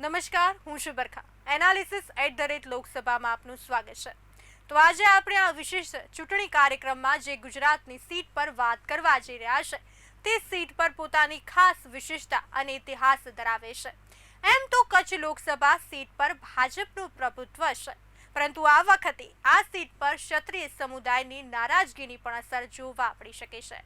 નમસ્કાર, હું છું Barkha. Analysis at the rate લોકસભામાં આપનું સ્વાગત છે. તો આજે આપણે આ વિશેષ ચૂંટણી કાર્યક્રમમાં જે ગુજરાતની સીટ પર વાત કરવા જઈ રહ્યા છે, તે સીટ પર પોતાની ખાસ વિશેષતા અને ઇતિહાસ ધરાવે છે. એમ તો કચ્છ લોકસભા સીટ પર ભાજપનું પ્રભુત્વ છે, પરંતુ આ વખતે આ સીટ પર ક્ષત્રિય સમુદાયની નારાજગીની પણ અસર જોવા પડી શકે છે.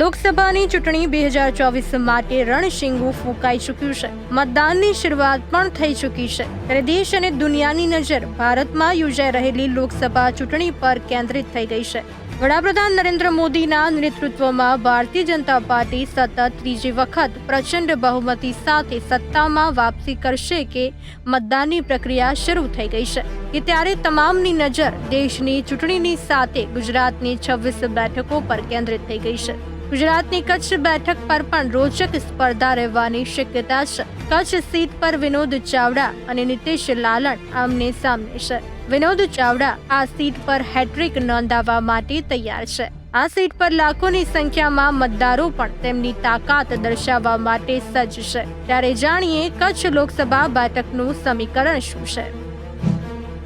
લોકસભાની ચૂંટણી બે હજાર ચોવીસ માટે રણશીંગું ફૂંકાઈ ચૂક્યું છે. મતદાનની શરૂઆત પણ થઈ ચૂકી છે. ત્યારે દેશ અને દુનિયાની નજર ભારતમાં યોજાઈ રહેલી લોકસભા ચૂંટણી પર કેન્દ્રિત થઈ ગઈ છે. વડાપ્રધાન નરેન્દ્ર મોદીના નેતૃત્વમાં ભારતીય જનતા પાર્ટી સતત ત્રીજી વખત પ્રચંડ બહુમતી સાથે સત્તામાં વાપસી કરશે કે મતદાનની પ્રક્રિયા શરૂ થઈ ગઈ છે. કે ત્યારે તમામની નજર દેશની ચૂંટણીની સાથે ગુજરાતની છવ્વીસ બેઠકો પર કેન્દ્રિત થઈ ગઈ છે. ગુજરાતની કચ્છ બેઠક પર પણ રોચક સ્પર્ધા રહેવાની શક્યતા છે. કચ્છ સીટ પર વિનોદ ચાવડા અને નીતિશ લાલણ આમને સામને છે. વિનોદ ચાવડા આ સીટ પર હેટ્રિક નોંધાવવા માટે તૈયાર છે. આ સીટ પર લાખોની સંખ્યામાં મતદારો પણ તેમની તાકાત દર્શાવવા માટે સજ્જ છે. ત્યારે જાણીએ કચ્છ લોકસભા બેઠકનું સમીકરણ શું છે?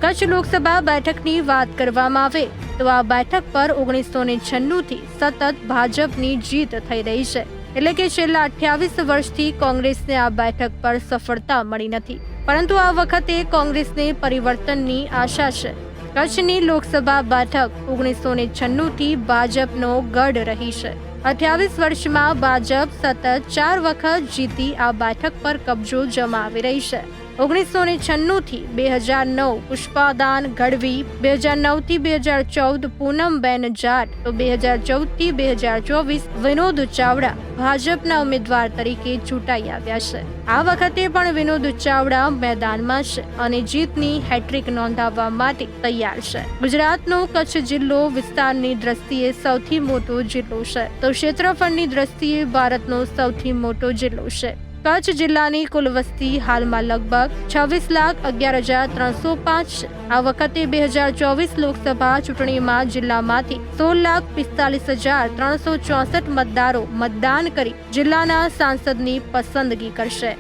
કચ્છ લોકસભા બેઠકની વાત કરવામાં આવે તો આ બેઠક પર ઓગણીસો ને છન્નુંથી સતત ભાજપની જીત થઈ રહી છે. એટલે કે છેલ્લા અઠ્યાવીસ વર્ષથી કોંગ્રેસને આ બેઠક પર સફળતા મળી નથી. પરંતુ આ વખતે કોંગ્રેસને પરિવર્તનની આશા છે. કચ્છની લોકસભા બેઠક ઓગણીસો ને છન્નુંથી ભાજપનો ગઢ રહી છે. અઠ્યાવીસ વર્ષમાં ભાજપ સતત ચાર વખત જીતી આ બેઠક પર કબજો જમાવી રહી છે. ઓગણીસો ને છન્નુંથી બે હજાર નવ પુષ્પાદાન ગઢવી બે હજાર નવથી બે હજાર ચૌદ પૂનમબેન જાટ, તો બે હજાર ચૌદથી બે હજાર ચોવીસ વિનોદ ચાવડા ભાજપના ઉમેદવાર તરીકે ચૂંટાઈ આવ્યા છે. આ વખતે પણ વિનોદ ચાવડા મેદાનમાં છે અને જીતની હેટ્રિક નોંધાવવા માટે તૈયાર છે. ગુજરાતનો કચ્છ જિલ્લો વિસ્તારની દ્રષ્ટિએ સૌથી મોટો જિલ્લો છે. તો ક્ષેત્રફળની દ્રષ્ટિએ ભારતનો સૌથી મોટો જિલ્લો છે. કચ્છ જિલ્લાની કુલ વસ્તી હાલમાં લગભગ છવ્વીસ લાખ અગિયાર હજાર ત્રણસો પાંચ. આ વખતે બે હજાર ચોવીસ લોકસભા ચૂંટણીમાં જિલ્લામાંથી સોળ લાખ પિસ્તાલીસ હજાર ત્રણસો ચોસઠ મતદારો મતદાન કરી જિલ્લાના સાંસદની પસંદગી કરશે.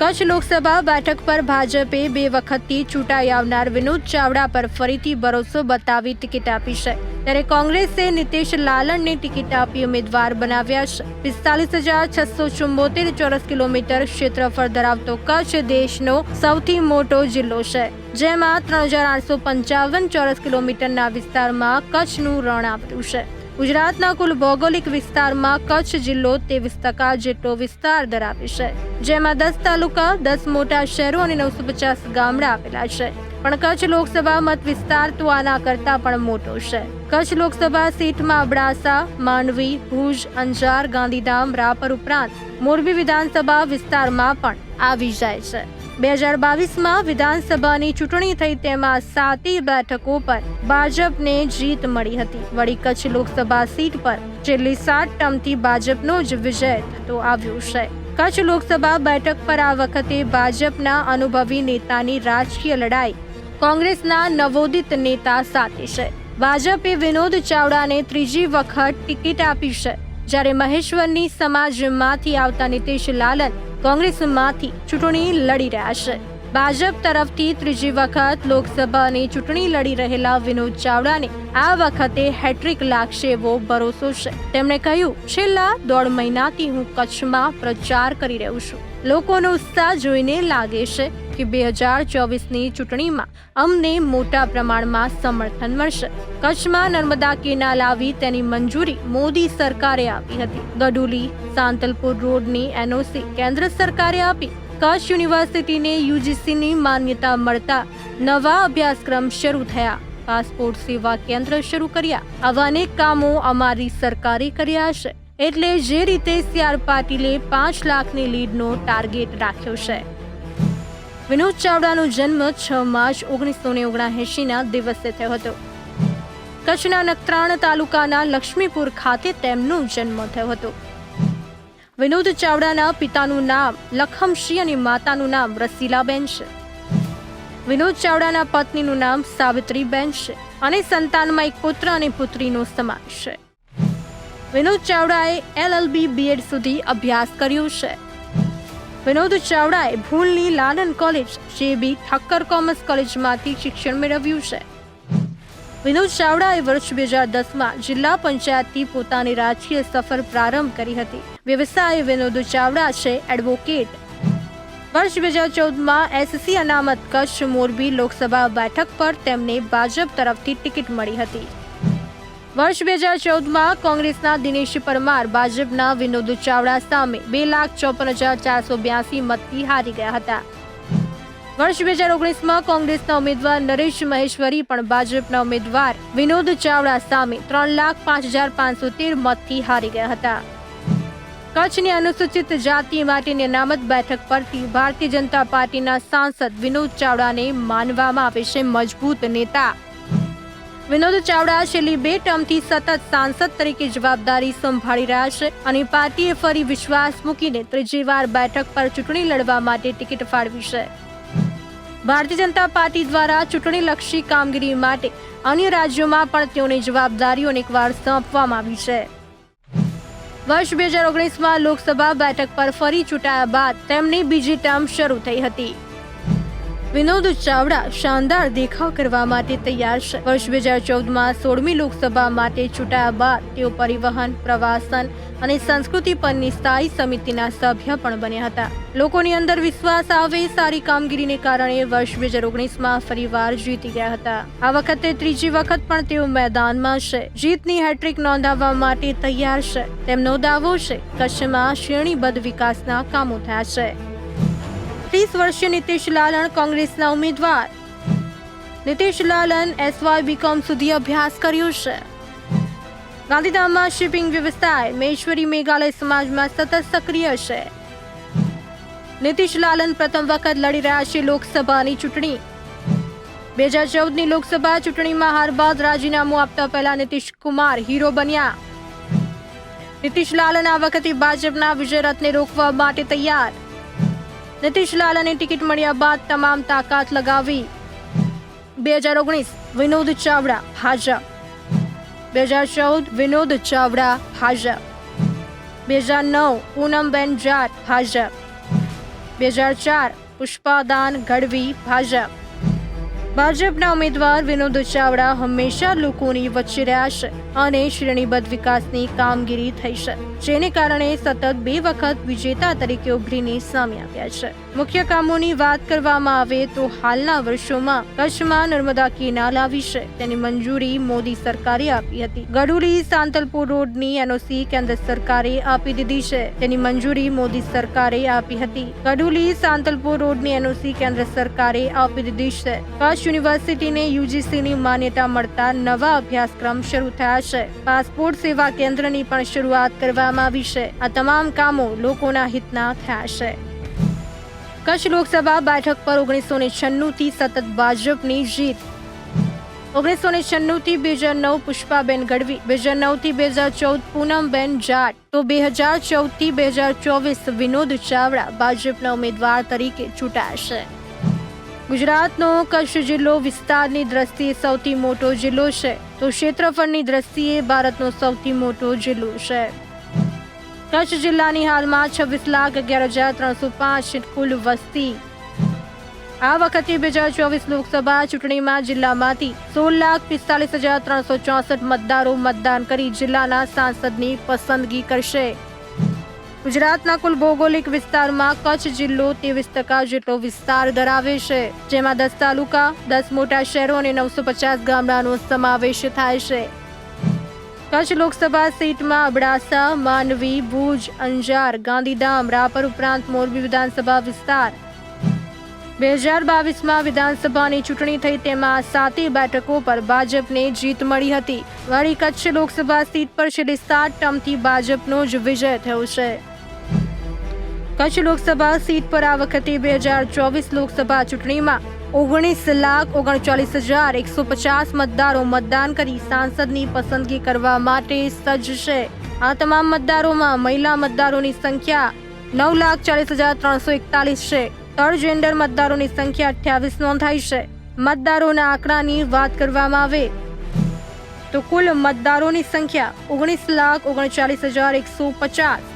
કચ્છ લોકસભા બેઠક પર ભાજપે બે વખતથી ચૂંટાઈ આવનાર વિનોદ ચાવડા પર ફરીથી ભરોસો બતાવી ટિકિટ આપી છે. ત્યારે કોંગ્રેસે નીતિશ લાલણને ટિકિટ આપી ઉમેદવાર બનાવ્યા છે. પિસ્તાલીસ હજાર છસો ચુંબોતેર ચોરસ કિલોમીટર ક્ષેત્રફળ ધરાવતો કચ્છ દેશનો સૌથી મોટો જિલ્લો છે. જેમાં ત્રણ હજાર આઠસો પંચાવન ચોરસ કિલોમીટરના વિસ્તારમાં કચ્છનું રણ આવેલું છે. ગુજરાતના કુલ ભૌગોલિક વિસ્તારમાં કચ્છ જિલ્લો ત્રેવીસ ટકા જેટલો વિસ્તાર ધરાવે છે, જેમાં દસ તાલુકા, દસ મોટા શહેરો અને નવસો પચાસ ગામડા આવેલા છે. પણ કચ્છ લોકસભા મત વિસ્તાર તો આના કરતા પણ મોટો છે. કચ્છ લોકસભા સીટમાં અબડાસા, માંડવી, ભુજ, અંજાર, ગાંધીધામ, રાપર ઉપરાંત મોરબી વિધાનસભા વિસ્તારમાં પણ આવી જાય છે. બે હજાર બાવીસમાં વિધાનસભાની ચૂંટણી થઈ તેમાં સાતી બેઠકો પર ભાજપને જીત મળી હતી. વળી કચ્છ લોકસભા સીટ પર છેલ્લી સાત ટર્મથી ભાજપનો જ વિજય થતો આવ્યો છે. કચ્છ લોકસભા બેઠક પર આ વખતે ભાજપના અનુભવી નેતાની રાજકીય લડાઈ કોંગ્રેસના નવોદિત નેતા સાથે છે. ભાજપે વિનોદ ચાવડાને ત્રીજી વખત ટિકિટ આપી છે. જ્યારે મહેશ્વરની સમાજમાંથી આવતા નીતિશ લાલન કોંગ્રેસમાંથી ચૂંટણી લડી રહ્યા છે. ભાજપ તરફથી ત્રીજી વખત લોકસભાની ચૂંટણી લડી રહેલા વિનોદ ચાવડાને આ વખતે હેટ્રિક લાગશે એવો ભરોસો છે. તેમણે કહ્યું, છેલ્લા દોઢ મહિનાથી હું કચ્છમાં પ્રચાર કરી રહ્યો છું. લોકોનો ઉત્સાહ જોઈને લાગે છે કે બે હજાર ચોવીસની ચૂંટણીમાં અમને મોટા પ્રમાણમાં સમર્થન મળશે. કચ્છમાં નર્મદા કેનાલ આવી તેની મંજૂરી મોદી સરકારે આપી હતી. ગડુલી સાંતલપુર રોડની એનઓસી કેન્દ્ર સરકારે આપી. કચ્છ યુનિવર્સિટીને યુજીસીની માન્યતા મળતા નવા અભ્યાસક્રમ શરૂ થયા. પાસપોર્ટ સેવા કેન્દ્ર શરૂ કર્યા. આવા અનેક કામો અમારી સરકારે કર્યા છે. એટલે જે રીતે સી આર પાટીલે પાંચ લાખની લીડનો ટાર્ગેટ રાખ્યો છે. વિનોદ ચાવડાનો જન્મ છ માર્ચ ઓગણીસો ને ઓગણએંશીના દિવસે થયો હતો. કચ્છના નખત્રાણ તાલુકાના લક્ષ્મીપુર ખાતે તેમનો જન્મ થયો હતો. વિનોદ ચાવડાના પિતાનું નામ લખમસિંહ અને માતાનું નામ રસીલાબેન છે. વિનોદ ચાવડાના પત્નીનું નામ સાવિત્રીબેન છે અને સંતાનમાં એક પુત્ર અને પુત્રીનો સમાવેશ છે. વિનોદ ચાવડાએ એલએલબી બીએડ સુધી અભ્યાસ કર્યો છે. વિનોદ ચાવડાએ ભૂલની લાલન કોલેજ, જેબી ઠક્કર કોમર્સ કોલેજમાંથી શિક્ષણ મેળવ્યું છે. વિનોદ ચાવડાએ વર્ષ બે હજાર દસમાં જિલ્લા પંચાયતથી પોતાની રાજકીય સફર પ્રારંભ કરી હતી. વ્યવસાય વિનોદ ચાવડા છે એડવોકેટ. વર્ષ બે હજાર ચૌદમાં એસસી અનામત કચ્છ મોરબી લોકસભા બેઠક પર તેમને ભાજપ તરફથી ટિકિટ મળી હતી. વર્ષ બે હજાર ચૌદમાં કોંગ્રેસના દિનેશ પરમાર ભાજપના વિનોદ ચાવડા સામે બે લાખ ચોપન હજાર ચારસો બ્યાસી મતથી હારી ગયા હતા. વર્ષ બે હજાર ઓગણીસમાં કોંગ્રેસના ઉમેદવાર નરેશ મહેશ્વરી પણ ભાજપના ઉમેદવાર વિનોદ ચાવડા સામે ત્રણ લાખ પાંચ હજાર પાંચસો તેર મતથી હારી ગયા હતા. કચ્છની અનુસૂચિત જાતિ માટેની અનામત બેઠક પરથી ભારતીય જનતા પાર્ટીના સાંસદ વિનોદ ચાવડાને માનવામાં આવે છે મજબૂત નેતા. વિનોદ ચાવડા છેલ્લી બે ટર્મથી સતત સાંસદ તરીકે જવાબદારી સંભાળી રહ્યા છે અને પાર્ટીએ ફરી વિશ્વાસ મૂકીને ત્રીજી વાર બેઠક પર ચૂંટણી લડવા માટે ટિકિટ ફાળવી છે. ભારતીય જનતા પાર્ટી દ્વારા ચૂંટણીલક્ષી કામગીરી માટે અન્ય રાજ્યોમાં પણ તેઓની જવાબદારીઓ એકવાર સોંપવામાં આવી છે. વર્ષ બે હજાર ઓગણીસમાં લોકસભા બેઠક પર ફરી ચૂંટાયા બાદ તેમની બીજી ટર્મ શરૂ થઈ હતી. વિનોદ ચાવડા શાનદાર દેખાવ કરવા માટે તૈયાર છે. વર્ષ બે હજાર ચૌદમાં સોળમી લોકસભા માટે ચૂંટાયા બાદ તેઓ પરિવહન, પ્રવાસન અને સંસ્કૃતિ પરની સ્થાયી સમિતિના સભ્ય પણ બન્યા હતા. લોકોની અંદર વિશ્વાસ આવે સારી કામગીરીને કારણે વર્ષ બે હજાર ઓગણીસમાં ફરીવાર જીતી ગયા હતા. આ વખતે ત્રીજી વખત પણ તેઓ મેદાનમાં છે. જીતની હેટ્રિક નોંધાવવા માટે તૈયાર છે. તેમનો દાવો છે, કચ્છમાં શ્રેણીબદ્ધ વિકાસના કામો થયા છે. ત્રીસ વર્ષીય નીતિશ લાલણ કોંગ્રેસના ઉમેદવાર. નીતિશ લાલન એસવાય બીકોમ સુધી અભ્યાસ કર્યો છે. ગાંધીધામમાં શિપિંગ વ્યવસાય મેશ્વરી મેઘાલય સમાજમાં સતત સક્રિય છે. નીતિશ લાલન પ્રથમ વખત લડી રહ્યા છે લોકસભાની ચૂંટણી. બે હજાર ચૌદની લોકસભા ચૂંટણીમાં હાર બાદ રાજીનામું આપતા પહેલા નીતિશ કુમાર હીરો બન્યા. નીતિશ લાલન આ વખતે ભાજપના વિજય રથને રોકવા માટે તૈયાર. નીતિશ લાલાની ટિકિટ મળ્યા બાદ તમામ તાકાત લગાવી. બે હજાર ઓગણીસ, વિનોદ ચાવડા ભાજપ બે હજાર ચૌદ, વિનોદ ચાવડા ભાજપ બે હજાર નવ, પૂનમબેન જાટ ભાજપ બે હજાર ચાર, પુષ્પાદાન ગઢવી ભાજપ ભાજપના ઉમેદવાર વિનોદ ચાવડા હંમેશા લોકોની વચ્ચે રહ્યા છે અને શ્રેણીબદ્ધ વિકાસની કામગીરી થઈ છે. જેને કારણે સતત બે વખત વિજેતા તરીકે ઉભરીને સામે આવ્યા છે. મુખ્ય કામોની વાત કરવામાં આવે તો હાલના વર્ષોમાં કચ્છમાં નર્મદા કેનાલ આવી છે. તેની મંજૂરી મોદી સરકારે આપી હતી. ગઢુલી સાંતલપુર રોડની એનઓસી કેન્દ્ર સરકારે આપી દીધી છે. તેની મંજૂરી મોદી સરકારે આપી હતી. ગઢુલી સાંતલપુર રોડની એનઓસી કેન્દ્ર સરકારે આપી દીધી છે. કચ્છ યુનિવર્સિટીને યુજીસીની માન્યતા મળતા નવા અભ્યાસક્રમ શરૂ થયા છે. પાસપોર્ટ સેવા કેન્દ્રની પણ શરૂઆત કરવામાં આવી આ તમામ કામો લોકોના હિતના થયા કચ્છ લોકસભા બેઠક પર ઓગણીસો ને છન્નું થી સતત ભાજપની જીત. ઓગણીસો ને છન્નું થી બે હજાર નવ પુષ્પાબેન ગઢવી, બે હજાર નવથી બે હજાર ચૌદ પૂનમબેન જાટ, તો બે હજાર ચૌદથી બે હજાર ચોવીસ વિનોદ ચાવડા ભાજપના ઉમેદવાર તરીકે ચૂંટાશે ગુજરાતનો કચ્છ જિલ્લો વિસ્તારની દ્રષ્ટિએ સૌથી મોટો જિલ્લો છે. તો ક્ષેત્રફળની દ્રષ્ટિએ ભારતનો સૌથી મોટો જિલ્લો છે. કચ્છ જિલ્લાની હાલમાં છવ્વીસ લાખ અગિયાર હજાર ત્રણસો પાંચ કુલ વસ્તી. આ વખતે બે હજાર ચોવીસ લોકસભા ચૂંટણીમાં જિલ્લામાંથી સોળ લાખ પિસ્તાલીસ હજાર ત્રણસો ચોસઠ મતદારો મતદાન કરી જિલ્લાના સાંસદની પસંદગી કરશે. ગુજરાતના કુલ ભૌગોલિક વિસ્તારમાં કચ્છ જિલ્લો ત્રેવીસ ટકા જેટલો વિસ્તાર ધરાવે છે, જેમાં દસ તાલુકા, દસ મોટા શહેરો અને નવસો પચાસ ગામડાનો સમાવેશ થાય છે. કચ્છ લોકસભા સીટમાં અબડાસા માંડવી ભુજ, અંજાર, ગાંધીધામ, રાપર ઉપરાંત મોરબી વિધાનસભા વિસ્તાર. બે હજાર બાવીસમાં વિધાનસભાની ચૂંટણી થઈ તેમાં સાતેય બેઠકો પર ભાજપને જીત મળી હતી. વળી કચ્છ લોકસભા સીટ પર છેલ્લી સાત ટર્મથી ભાજપનો જ વિજય થયો છે. કચ્છ લોકસભા સીટ પર આ વખતે બે હજાર ચોવીસ લોકસભા ચૂંટણીમાં ઓગણીસ લાખ ઓગણચાલીસ હજાર એકસો પચાસ મતદારો મતદાન કરી સાંસદની પસંદગી કરવા માટે સજ્જ છે. આ તમામ મતદારોમાં મહિલા મતદારોની સંખ્યા નવ લાખ ચાલીસ હજાર ત્રણસો એકતાલીસ છે. થર્ડ જેન્ડર મતદારોની સંખ્યા અઠ્યાવીસ નોંધાઈ છે. મતદારોના આંકડાની વાત કરવામાં આવે તો કુલ મતદારોની સંખ્યા ઓગણીસ લાખ ઓગણચાલીસ હજાર એકસો પચાસ.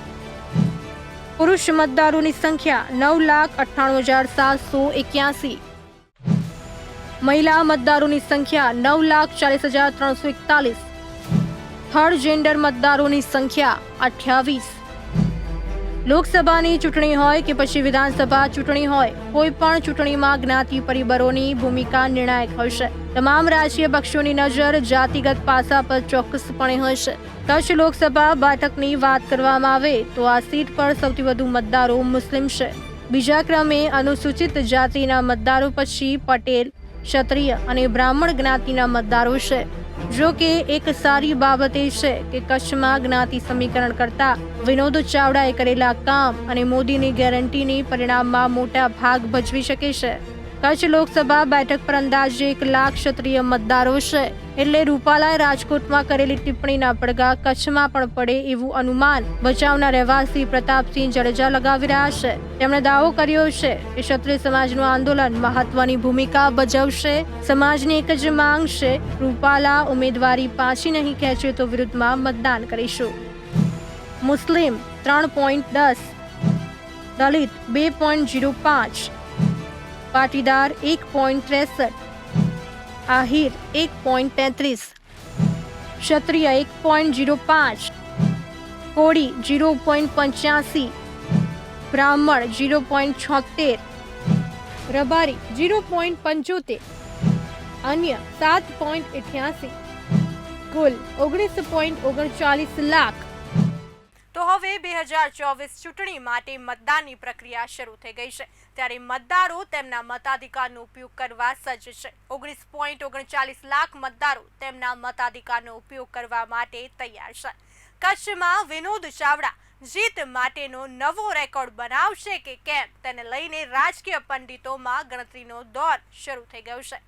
પુરુષ મતદારોની સંખ્યા નવ લાખ અઠ્ઠાણું હજાર સાતસો એક્યાસી. મહિલા મતદારોની સંખ્યા નવ લાખ ચાલીસ હજાર ત્રણસો એકતાલીસ. થર્ડ જેન્ડર મતદારોની સંખ્યા અઠ્યાવીસ. લોકસભાની ચૂંટણી હોય કે પછી વિધાનસભા ચૂંટણી હોય, કોઈ પણ ચૂંટણીમાં જ્ઞાતિ પરિબળોની ભૂમિકા નિર્ણાયક હશે તમામ રાજકીય પક્ષોની નજર જાતિગત પાસા પર ચોક્કસપણે હશે કચ્છ લોકસભા બેઠકની વાત કરવામાં આવે તો આ સીટ પર સૌથી વધુ મતદારો મુસ્લિમ છે. બીજા ક્રમે અનુસૂચિત જાતિના મતદારો પછી પટેલ ક્ષત્રિય અને બ્રાહ્મણ જ્ઞાતિના મતદારો છે. જો કે એક સારી બાબત એ છે કે કચ્છમાં જ્ઞાતિ સમીકરણ કરતા વિનોદ ચાવડાએ કરેલા કામ અને મોદીની ગેરંટીની પરિણામમાં મોટા ભાગ ભજવી શકે છે. કચ્છ લોકસભા બેઠક પર અંદાજે એક લાખ ક્ષત્રિય મતદારો છે. એટલે રૂપાલાએ રાજકોટમાં કરેલી ટિપ્પણીના પડઘા કચ્છમાં પણ પડે એવું અનુમાન બચાવના રહેવાસી પ્રતાપસિંહ જાડેજા લગાવી રહ્યા છે. તેમણે દાવો કર્યો છે કે ક્ષત્રિય સમાજનું આંદોલન મહત્વની ભૂમિકા ભજવશે. સમાજની એક જ માંગ છે, રૂપાલા ઉમેદવારી પાછી નહીં ખેંચે તો વિરુદ્ધમાં મતદાન કરીશું. મુસ્લિમ ત્રણ પોઈન્ટ દસ, દલિત બે પોઈન્ટ જીરો પાંચ પાટીદાર એક પોઈન્ટ ત્રેસઠ આહિર એક પોઈન્ટ તેત્રીસ ક્ષત્રિય એક પોઈન્ટ જીરો પાંચ કોળી જીરો પોઈન્ટ પંચ્યાસી બ્રાહ્મણ જીરો પોઈન્ટ છોતેર રબારી જીરો પોઈન્ટ પંચોતેર અન્ય સાત પોઈન્ટ અઠ્યાસી કુલ ઓગણીસ પોઈન્ટ ઓગણચાલીસ લાખ તો હવે બે હજાર ચોવીસ ચૂંટણી માટે મતદાનની પ્રક્રિયા શરૂ થઈ ગઈ છે. ત્યારે મતદારો તેમના મતાધિકારનો ઉપયોગ કરવા સજ્જ છે. ઓગણીસ પોઈન્ટ ઓગણચાલીસ લાખ મતદારો તેમના મતાધિકારનો ઉપયોગ કરવા માટે તૈયાર છે. કચ્છમાં વિનોદ ચાવડા જીત માટેનો નવો રેકોર્ડ બનાવશે કે કેમ? તેને લઈને રાજકીય પંડિતોમાં ગણતરીનો દોર શરૂ થઈ ગયો છે.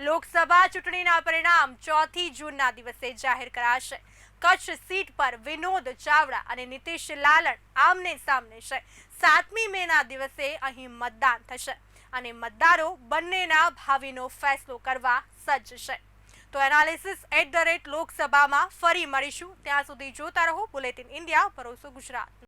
લોકસભા ચૂંટણીના પરિણામ ચોથી જૂનના દિવસે જાહેર કરાશે. કચ્છ સીટ પર વિનોદ ચાવડા અને નીતિશ લાલણ આમને સામને છે. સાતમી મેના દિવસે અહીં મતદાન થશે અને મતદારો બંનેના ભાવિનો ફેસલો કરવા સજ્જ છે. તો એનાલિસિસ એટ ધ રેટ લોકસભામાં ફરી મળીશું. ત્યાં સુધી જોતા રહો બુલેટિન ઇન્ડિયા, ભરોસો ગુજરાત.